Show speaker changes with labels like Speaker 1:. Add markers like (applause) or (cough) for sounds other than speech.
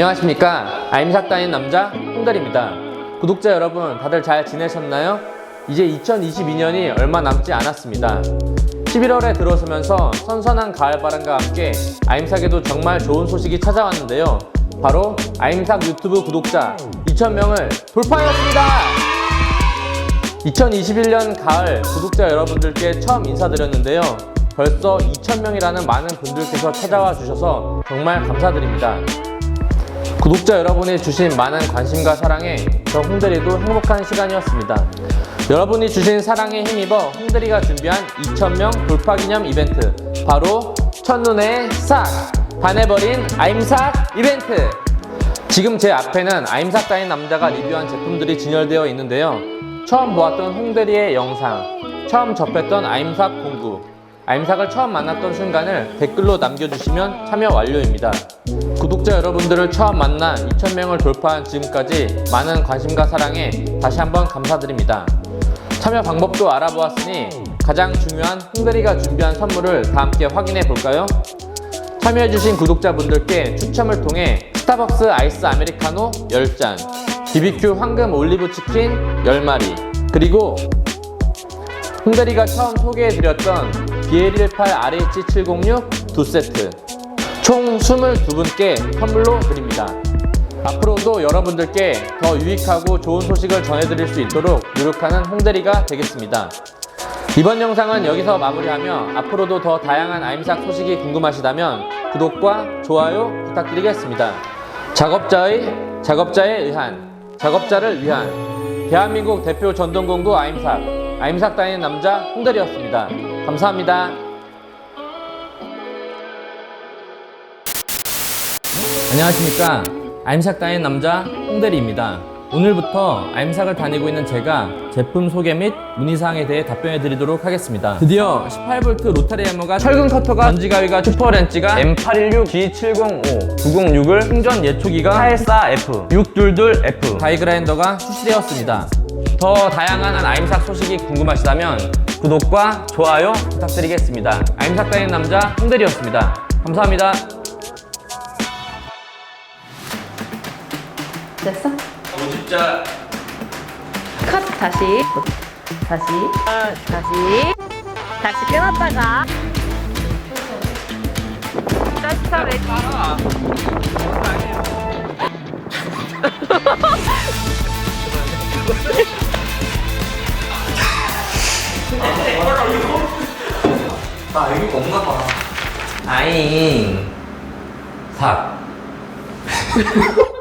Speaker 1: 안녕하십니까 아임삭 다닌 남자 홍달입니다 구독자 여러분 다들 잘 지내셨나요? 이제 2022년이 얼마 남지 않았습니다 11월에 들어서면서 선선한 가을바람과 함께 아임삭에도 정말 좋은 소식이 찾아왔는데요 바로 아임삭 유튜브 구독자 2,000명을 돌파하였습니다 2021년 가을 구독자 여러분들께 처음 인사드렸는데요. 벌써 2,000명이라는 많은 분들께서 찾아와 주셔서 정말 감사드립니다. 구독자 여러분이 주신 많은 관심과 사랑에 저 홍대리도 행복한 시간이었습니다. 여러분이 주신 사랑에 힘입어 홍대리가 준비한 2,000명 돌파 기념 이벤트 바로 첫눈에 싹 반해버린 아임삭 이벤트 지금 제 앞에는 아임삭 따인 남자가 리뷰한 제품들이 진열되어 있는데요. 처음 보았던 홍대리의 영상, 처음 접했던 아임삭 공구, 아임삭을 처음 만났던 순간을 댓글로 남겨주시면 참여 완료입니다. 구독자 여러분들을 처음 만나 2,000명을 돌파한 지금까지 많은 관심과 사랑에 다시 한번 감사드립니다. 참여 방법도 알아보았으니 가장 중요한 홍대리가 준비한 선물을 다 함께 확인해 볼까요? 참여해주신 구독자분들께 추첨을 통해 스타벅스 아이스 아메리카노 10잔, BBQ 황금 올리브 치킨 10마리, 그리고 홍대리가 처음 소개해드렸던 BL18 RH706 2세트, 총 22분께 선물로 드립니다. 앞으로도 여러분들께 더 유익하고 좋은 소식을 전해드릴 수 있도록 노력하는 홍대리가 되겠습니다. 이번 영상은 여기서 마무리하며 앞으로도 더 다양한 아임삭 소식이 궁금하시다면 구독과 좋아요 부탁드리겠습니다. 작업자의 작업자에 의한 작업자를 위한 대한민국 대표 전동공구 아임삭 아임삭 다니는 남자 홍대리였습니다. 감사합니다. 안녕하십니까. 아임삭 다니는 남자 홍대리입니다. 오늘부터 아임삭을 다니고 있는 제가 제품 소개 및 문의사항에 대해 답변해 드리도록 하겠습니다. 드디어 18V 로타리 해머가 철근 커터가 전지 가위가 슈퍼 렌치가 M816G705 906을 충전 예초기가 814F 622F 다이 그라인더가 출시되었습니다. 더 다양한 아임삭 소식이 궁금하시다면 구독과 좋아요 부탁드리겠습니다. 아임삭 다니는 남자 홍대리였습니다. 감사합니다.
Speaker 2: 됐어?
Speaker 1: 모집자
Speaker 2: 컷. 다시. 다시. 다시. 다시 끊었다가. 왜 (laughs)
Speaker 1: 아 여기가 없나 봐. 아잉. 삭 (laughs)